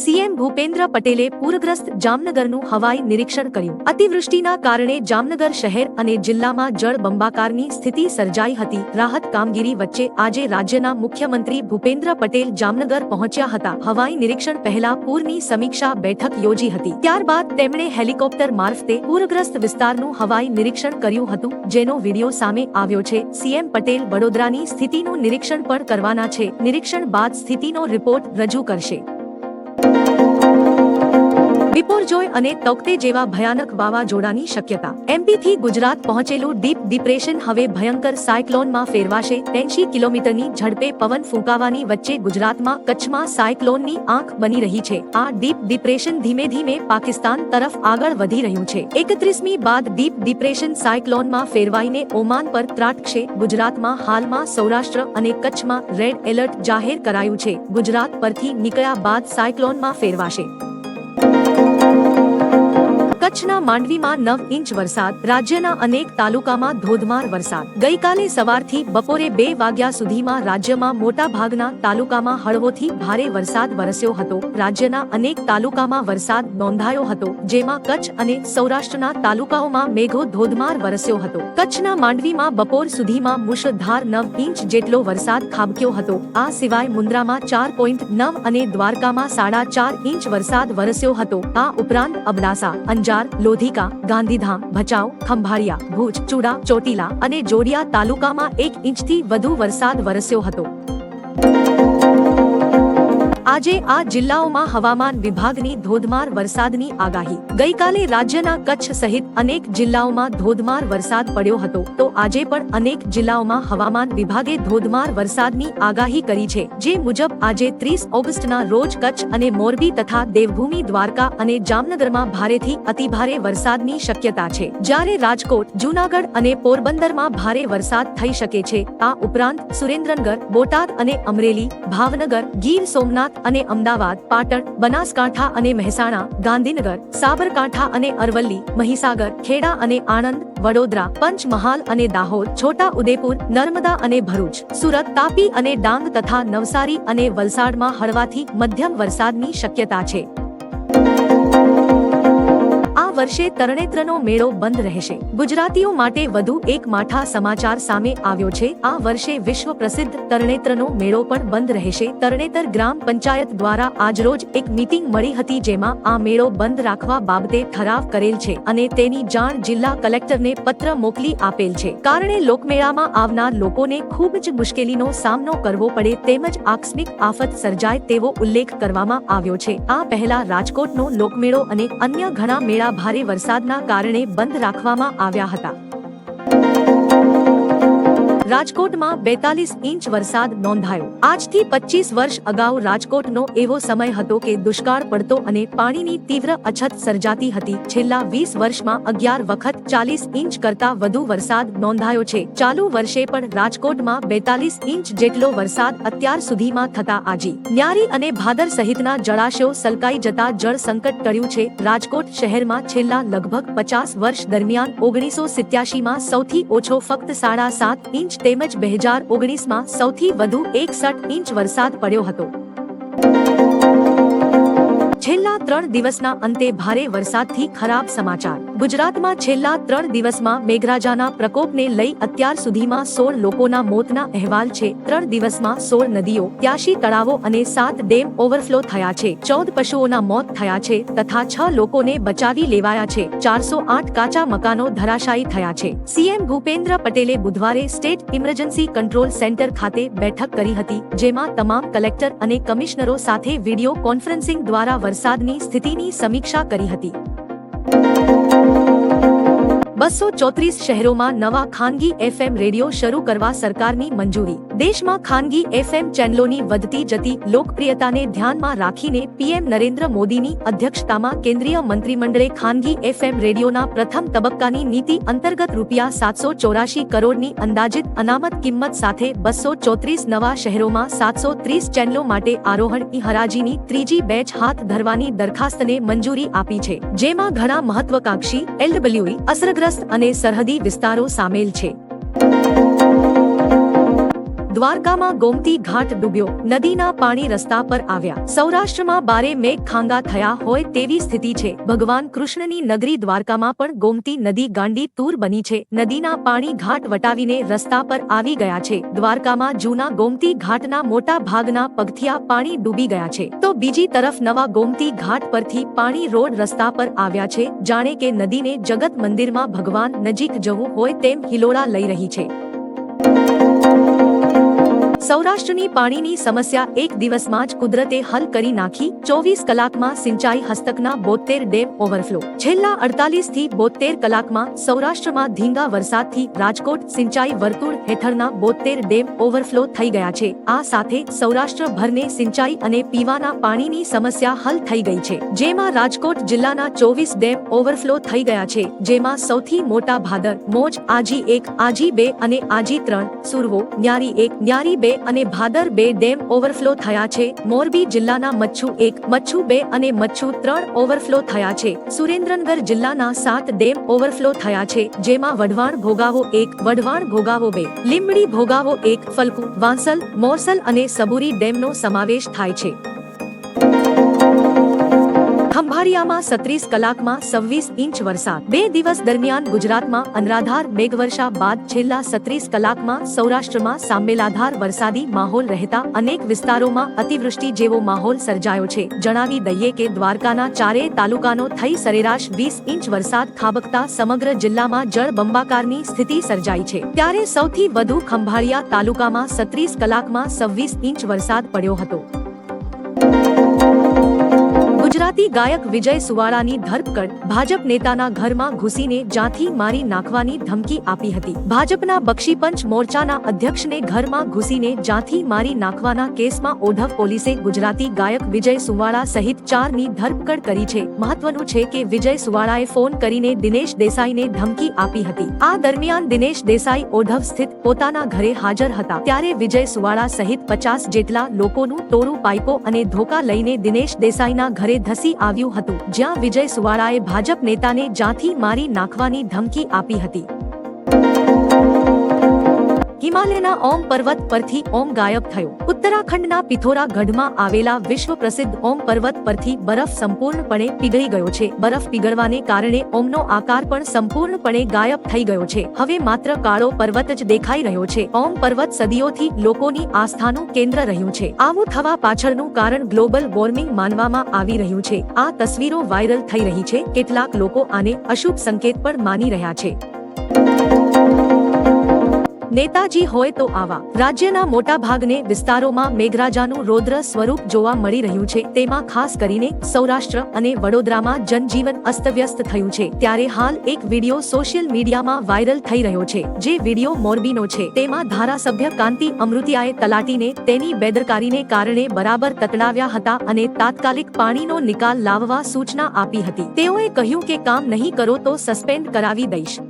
CM Bhupendra પટેલે પૂરગ્રસ્ત જામનગરનું હવાઈ નિરીક્ષણ કર્યું. અતિવૃષ્ટિના કારણે જામનગર શહેર અને જિલ્લામાં જળ બંબાકારની સ્થિતિ સર્જાઈ હતી. રાહત કામગીરી વચ્ચે આજે રાજ્યના મુખ્યમંત્રી ભૂપેન્દ્ર પટેલ જામનગર પહોંચ્યા હતા. હવાઈ નિરીક્ષણ પહેલા પૂરની સમીક્ષા બેઠક યોજી હતી. ત્યારબાદ તેમણે હેલિકોપ્ટર મારફતે પૂરગ્રસ્ત વિસ્તારનું હવાઈ નિરીક્ષણ કર્યું હતું, જેનો વીડિયો સામે આવ્યો છે. સીએમ પટેલ વડોદરાની સ્થિતિનું નિરીક્ષણ પણ કરવાના છે. નિરીક્ષણ બાદ સ્થિતિનો રિપોર્ટ રજૂ કરશે. બિપોરજોય અને તૌકતે જેવા ભયાનક વાવાઝોડાની શક્યતા. એમપીથી ગુજરાત પહોંચેલું ડીપ ડિપ્રેશન હવે ભયંકર સાયક્લોનમાં ફેરવાશે. ત્યાંશી કિલોમીટરની ઝડપે પવન ફૂંકાવાની વચ્ચે ગુજરાતમાં કચ્છમાં સાયક્લોનની આંખ બની રહી છે. આ ડીપ ડિપ્રેશન ધીમે ધીમે પાકિસ્તાન તરફ આગળ વધી રહ્યું છે. એકત્રીસમી બાદ ડીપ ડિપ્રેશન સાયક્લોનમાં ફેરવાઈને ઓમાન પર ત્રાટકશે. ગુજરાતમાં હાલમાં સૌરાષ્ટ્ર અને કચ્છમાં રેડ એલર્ટ જાહેર કરાયું છે. ગુજરાત પરથી નીકળ્યા બાદ સાયક્લોનમાં ફેરવાશે. thank you કચ્છના માંડવીમાં નવ ઇંચ વરસાદ, રાજ્યના અનેક તાલુકામાં ધોધમાર વરસાદ. ગઈકાલે સવારથી બપોરે બે વાગ્યા સુધીમાં રાજ્યમાં મોટા ભાગના તાલુકામાં હળવોથી ભારે વરસાદ વરસ્યો હતો. રાજ્યના અનેક તાલુકામાં વરસાદ નોંધાયો હતો, જેમાં કચ્છ અને સૌરાષ્ટ્રના તાલુકાઓમાં મેઘો ધોધમાર વરસ્યો હતો. કચ્છના માંડવીમાં બપોર સુધીમાં મુશળધાર નવ ઇંચ જેટલો વરસાદ ખાબક્યો હતો. આ સિવાય મુન્દ્રામાં ચાર પોઈન્ટ નવ અને દ્વારકામાં સાડા ચાર ઇંચ વરસાદ વરસ્યો હતો. આ ઉપરાંત અબડાસા, અંજાર લોધિકા, ગાંધીધામ, ભચાઉ, ખંભાળિયા, ભુજ, ચુડા, ચોટીલા અને જોડિયા તાલુકામાં એક ઇંચથી વધુ વરસાદ વરસ્યો હતો. આજે આ જિલ્લાઓમાં હવામાન વિભાગની ધોધમાર વરસાદની આગાહી. ગઈકાલે રાજ્યના કચ્છ સહિત અનેક જિલ્લાઓમાં ધોધમાર વરસાદ પડ્યો હતો. તો આજે પણ અનેક જિલ્લાઓમાં હવામાન વિભાગે ધોધમાર વરસાદની આગાહી કરી છે. જે મુજબ આજે ત્રીસ ઓગસ્ટના રોજ કચ્છ અને મોરબી તથા દેવભૂમિ, દ્વારકા અને જામનગરમાં ભારેથી અતિભારે વરસાદની શક્યતા છે. જ્યારે રાજકોટ, જૂનાગઢ અને પોરબંદરમાં ભારે વરસાદ થઈ શકે છે આ ઉપરાંત સુરેન્દ્રનગર, બોટાદ અને અમરેલી, ભાવનગર, ગીર સોમનાથ અને અમદાવાદ, પાટણ, બનાસકાંઠા અને મહેસાણા, ગાંધીનગર, સાબરકાંઠા અને અરવલ્લી, મહીસાગર, ખેડા અને આણંદ, વડોદરા, પંચમહાલ અને દાહોદ, છોટા ઉદેપુર, નર્મદા અને ભરૂચ, સુરત, તાપી અને ડાંગ તથા નવસારી અને વલસાડમાં હળવાથી મધ્યમ વરસાદની શક્યતા છે. વર્ષે તરણેત્રનો મેળો બંધ રહેશે. ગુજરાતીઓ માટે વધુ એક માઠા સમાચાર સામે આવ્યો છે. આ વર્ષે વિશ્વ પ્રસિદ્ધ તરણેત્રનો મેળો પણ બંધ રહેશે. તરણેતર ગ્રામ પંચાયત દ્વારા આજરોજ એક મીટિંગ મળી હતી જેમાં આ મેળો બંધ રાખવા બાબતે ઠરાવ કરેલ છે અને તેની જાણ જિલ્લા કલેક્ટરને પત્ર મોકલી આપેલ છે. કારણે લોકમેળામાં આવનાર લોકોને ખૂબ જ મુશ્કેલીનો સામનો કરવો પડે તેમજ આકસ્મિક આફત સર્જાય તેવો ઉલ્લેખ કરવામાં આવ્યો છે. આ પહેલા રાજકોટનો લોકમેળો અને અન્ય ઘણા મેળા ભારે વરસાદના કારણે બંધ રાખવામાં આવ્યા હતા. રાજકોટમાં બેતાલીસ ઇંચ વરસાદ નોંધાયો. આજથી પચીસ વર્ષ અગાઉ રાજકોટનો એવો સમય હતો કે દુષ્કાળ પડતો અને પાણીની તીવ્ર અછત સર્જાતી હતી. છેલ્લા વીસ વર્ષમાં અગિયાર વખત ચાલીસ ઇંચ કરતા વધુ વરસાદ નોંધાયો છે. ચાલુ વર્ષે પણ રાજકોટમાં બેતાલીસ ઇંચ જેટલો વરસાદ અત્યાર સુધીમાં થતા આજી. ન્યારી અને ભાદર સહિતના જળાશયો સલકાઈ જતા જળ સંકટ ટળ્યું છે. રાજકોટ શહેરમાં છેલ્લા લગભગ પચાસ વર્ષ દરમિયાન ઓગણીસો સિત્યાસીમાં સૌથી ઓછો ફક્ત સાડા સાત ઇંચ તેમજ બે હજાર ઓગણીસમાં સૌથી વધુ એકસઠ ઇંચ વરસાદ પડ્યો હતો. છેલ્લા ત્રણ દિવસના અંતે ભારે વરસાદથી ખરાબ સમાચાર. ગુજરાતમાં છેલ્લા ત્રણ દિવસમાં મેઘરાજાના પ્રકોપને લઈ અત્યાર સુધીમાં સોળ લોકોના મોતના અહેવાલ છે. ત્રણ દિવસમાં સોળ નદીઓ ત્યાસી તળાવો અને સાત ડેમ ઓવરફ્લો થયા છે. ચૌદ પશુઓના મોત થયા છે તથા છ લોકોને બચાવી લેવાયા છે. ચારસો આઠ કાચા મકાનો ધરાશાયી થયા છે. સીએમ ભૂપેન્દ્ર પટેલે બુધવારે સ્ટેટ ઇમરજન્સી કંટ્રોલ સેન્ટર ખાતે બેઠક કરી હતી, જેમાં તમામ કલેક્ટર અને કમિશનરો સાથે વીડિયો કોન્ફરન્સિંગ દ્વારા વરસાદની સ્થિતિની સમીક્ષા કરી હતી. બસો ચોત્રીસ શહેરોમાં નવા ખાનગી એફએમ રેડિયો શરૂ કરવા સરકારની મંજૂરી. દેશમાં ખાનગી એફએમ ચેનલોની વધતી જતી લોકપ્રિયતાને ધ્યાનમાં રાખીને પીએમ નરેન્દ્ર મોદીની અધ્યક્ષતામાં કેન્દ્રીય મંત્રીમંડળે ખાનગી એફએમ રેડિયોના પ્રથમ તબક્કાની નીતિ અંતર્ગત રૂપિયા સાતસો ચોરાશી કરોડની અંદાજિત અનામત કિંમત સાથે બસો ચોત્રીસ નવા શહેરોમાં સાતસો ત્રીસ ચેનલો માટે આરોહણ ઈ હરાજીની ત્રીજી બેચ હાથ ધરવાની દરખાસ્તને મંજૂરી આપી છે, જેમાં ઘણા મહત્વકાંક્ષી, એલડબ્લ્યુઈ, અસરગ્રસ્ત અને સરહદી વિસ્તારો સામેલ છે. દ્વારકામાં ગોમતી ઘાટ ડૂબ્યો. નદીના પાણી રસ્તા પર આવ્યા. સૌરાષ્ટ્રમાં બારે મેઘ ખાંગા થયા હોય તેવી સ્થિતિ છે. ભગવાન કૃષ્ણની નગરી દ્વારકામાં પણ ગોમતી નદી ગાંડી તૂર બની છે. નદીના પાણી ઘાટ વટાવીને રસ્તા પર આવી ગયા છે. દ્વારકામાં જૂના ગોમતી ઘાટના મોટા ભાગના પગથિયા પાણી ડૂબી ગયા છે. તો બીજી તરફ નવા ગોમતી ઘાટ પરથી પાણી રોડ રસ્તા પર આવ્યા છે. જાણે કે નદીને જગત મંદિરમાં ભગવાન નજીક જવું હોય તેમ હિલોળા લઈ રહી છે. સૌરાષ્ટ્રની પાણીની સમસ્યા એક દિવસમાં જ કુદરતે હલ કરી નાખી ચોવીસ કલાકમાં સિંચાઈ હસ્તકના બોતેર ડેમ ઓવરફ્લો. છેલ્લા અડતાલીસથી બોતેર કલાકમાં સૌરાષ્ટ્રમાં ધીંગા વરસાદથી રાજકોટ સિંચાઈ વર્તુળ હેઠળના બોતેર ડેમ ઓવરફ્લો થઈ ગયા છે. આ સાથે સૌરાષ્ટ્રભરને સિંચાઈ અને પીવાના પાણીની સમસ્યા હલ થઈ ગઈ છે. જેમાં રાજકોટ જિલ્લાના ચોવીસ ડેમ ઓવરફ્લો થઈ ગયા છે. જેમાં સૌથી મોટા ભાદર, મોજ, આજી એક, આજી બે અને આજી ત્રણ, સુરવો, ન્યારી એક, ન્યારી બે અને ભાદર બે ડેમ ઓવરફ્લો થયા છે. મોરબી જિલ્લાના મચ્છુ એક, મચ્છુ બે અને મચ્છુ ત્રણ ઓવરફ્લો થયા છે. સુરેન્દ્રનગર જિલ્લાના સાત ડેમ ઓવરફ્લો થયા છે, જેમાં વઢવાણ ભોગાવો એક, વઢવાણ ભોગાવો બે, લીંબડી ભોગાવો એક, ફલકુ, વાંસલ, મોરસલ અને સબુરી ડેમનો સમાવેશ થાય છે. ખંભાળિયામાં સત્રીસ કલાકમાં સવ્વીસ ઇંચ વરસાદ. બે દિવસ દરમિયાન ગુજરાતમાં અનરાધાર મેઘવર્ષા બાદ છેલ્લા સત્રીસ કલાકમાં સૌરાષ્ટ્રમાં સાંબેલાધાર વરસાદી માહોલ રહેતા અનેક વિસ્તારોમાં અતિવૃષ્ટિ જેવો માહોલ સર્જાયો છે. જણાવી દઈએ કે દ્વારકાના ચારેય તાલુકાનો થઈ સરેરાશ વીસ ઇંચ વરસાદ ખાબકતા સમગ્ર જિલ્લામાં જળ બંબાકારની સ્થિતિ સર્જાઈ છે. ત્યારે સૌથી વધુ ખંભાળિયા તાલુકામાં સત્રીસ કલાકમાં સવ્વીસ ઇંચ વરસાદ પડ્યો હતો. ગુજરાતી ગાયક વિજય સુવાળાની ધરપકડ ભાજપ નેતાના ઘરમાં ઘૂસીને જાથી મારી નાખવાની ધમકી આપી હતી. ભાજપના બક્ષીપંચ મોરચાના અધ્યક્ષને ઘરમાં ઘૂસીને જાથી મારી નાખવાના કેસમાં ઓઢવ પોલીસે ગુજરાતી ગાયક વિજય સુવાળા સહિત ચારની ધરપકડ કરી છે. મહત્વનું છે કે વિજય સુવાળાએ ફોન કરીને દિનેશ દેસાઈને ધમકી આપી હતી. આ દરમિયાન દિનેશ દેસાઈ ઓઢવ સ્થિત પોતાના ઘરે હાજર હતા. ત્યારે વિજય સુવાળા સહિત પચાસ જેટલા લોકોનું ટોળું પાઇપો અને ધોકા લઈને દિનેશ દેસાઈના ઘરે ધસી આવ્યું હતું જ્યાં વિજય સુવાળાએ ભાજપ નેતાને જાથી મારી નાખવાની ધમકી આપી હતી. હિમાલયના ઓમ પર્વત પરથી ઓમ ગાયબ થયો. ઉત્તરાખંડના પિથોરા ગઢમાં આવેલા વિશ્વ પ્રસિદ્ધ ઓમ પર્વત પરથી બરફ સંપૂર્ણપણે પીગળી ગયો છે. બરફ પીગળવાને કારણે ઓમનો આકાર પણ સંપૂર્ણપણે ગાયબ થઈ ગયો છે. હવે માત્ર કાળો પર્વત જ દેખાઈ રહ્યો છે. ઓમ પર્વત સદીઓથી લોકોની આસ્થાનું કેન્દ્ર રહ્યું છે. આવું થવા પાછળનું કારણ ગ્લોબલ વોર્મિંગ માનવામાં આવી રહ્યું છે. આ તસવીરો વાયરલ થઈ રહી છે. કેટલાક લોકો આને અશુભ સંકેત પણ માની રહ્યા છે. નેતાજી હોય તો આવા. રાજ્યના મોટા ભાગને વિસ્તારોમાં મેઘરાજાનું રૌદ્ર સ્વરૂપ જોવા મળી રહ્યું છે. તેમાં ખાસ કરીને સૌરાષ્ટ્ર અને વડોદરામાં જનજીવન અસ્તવ્યસ્ત થયું છે. ત્યારે હાલ એક વીડિયો સોશિયલ મીડિયામાં વાયરલ થઈ રહ્યો છે. જે વીડિયો મોરબીનો છે. તેમાં ધારાસભ્ય કાંતિ અમૃતિયાએ તલાટીને તેની બેદરકારીને કારણે બરાબર તતડાવ્યા હતા અને તાત્કાલિક પાણીનો નિકાલ લાવવા સૂચના આપી હતી. તેઓએ કહ્યું કે કામ નહીં કરો તો સસ્પેન્ડ કરાવી દઈશ.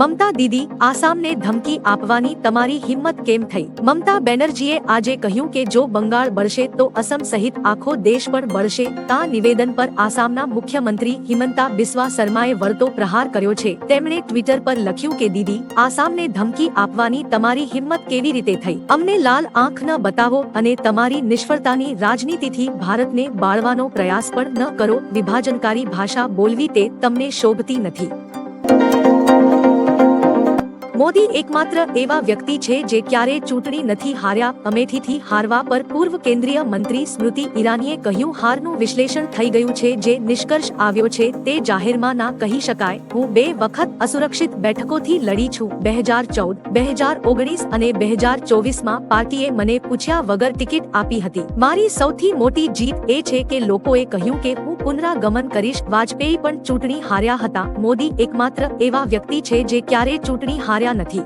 મમતા દીદી, આસામને ધમકી આપવાની તમારી હિંમત કેમ થઈ? મમતા બેનર્જીએ આજે કહ્યું કે જો બંગાળ બળશે તો અસમ સહિત આખો દેશ પણ બળશે. આ નિવેદન પર આસામના મુખ્યમંત્રી હિમંતા બિસ્વા શર્માએ વળતો પ્રહાર કર્યો છે. તેમણે ટ્વિટર પર લખ્યું કે, દીદી, આસામને ધમકી આપવાની તમારી હિંમત કેવી રીતે થઈ? અમને લાલ આંખ ન બતાવો અને તમારી નિષ્ફળતાની રાજનીતિથી ભારતને બાળવાનો પ્રયાસ પણ ન કરો. વિભાજનકારી ભાષા બોલવી તે તમને શોભતી નથી. મોદી એકમાત્ર એવા વ્યક્તિ છે જે ક્યારે ચૂંટણી નથી હાર્યા, અમેઠીથી હારવા પર પૂર્વ કેન્દ્રીય મંત્રી સ્મૃતિ ઈરાનીએ કહ્યું, હારનું વિશ્લેષણ થઈ ગયું છે, જે નિષ્કર્ષ આવ્યો છે, તે જાહેરમાં ના કહી શકાય. હું બે વખત અસુરક્ષિત બેઠકોથી લડી છું. બે હજાર ચૌદ, બે હજાર ઓગણીસ અને બે હજાર ચોવીસમાં પાર્ટીએ મને પૂછ્યા વગર ટિકિટ આપી હતી. મારી સૌથી મોટી જીત એ છે કે લોકોએ કહ્યું કે હું પુનરાગમન કરીશ. વાજપેયી પણ ચૂંટણી હાર્યા હતા. મોદી એકમાત્ર એવા વ્યક્તિ છે જે ક્યારેય ચૂંટણી હાર્યા નથી.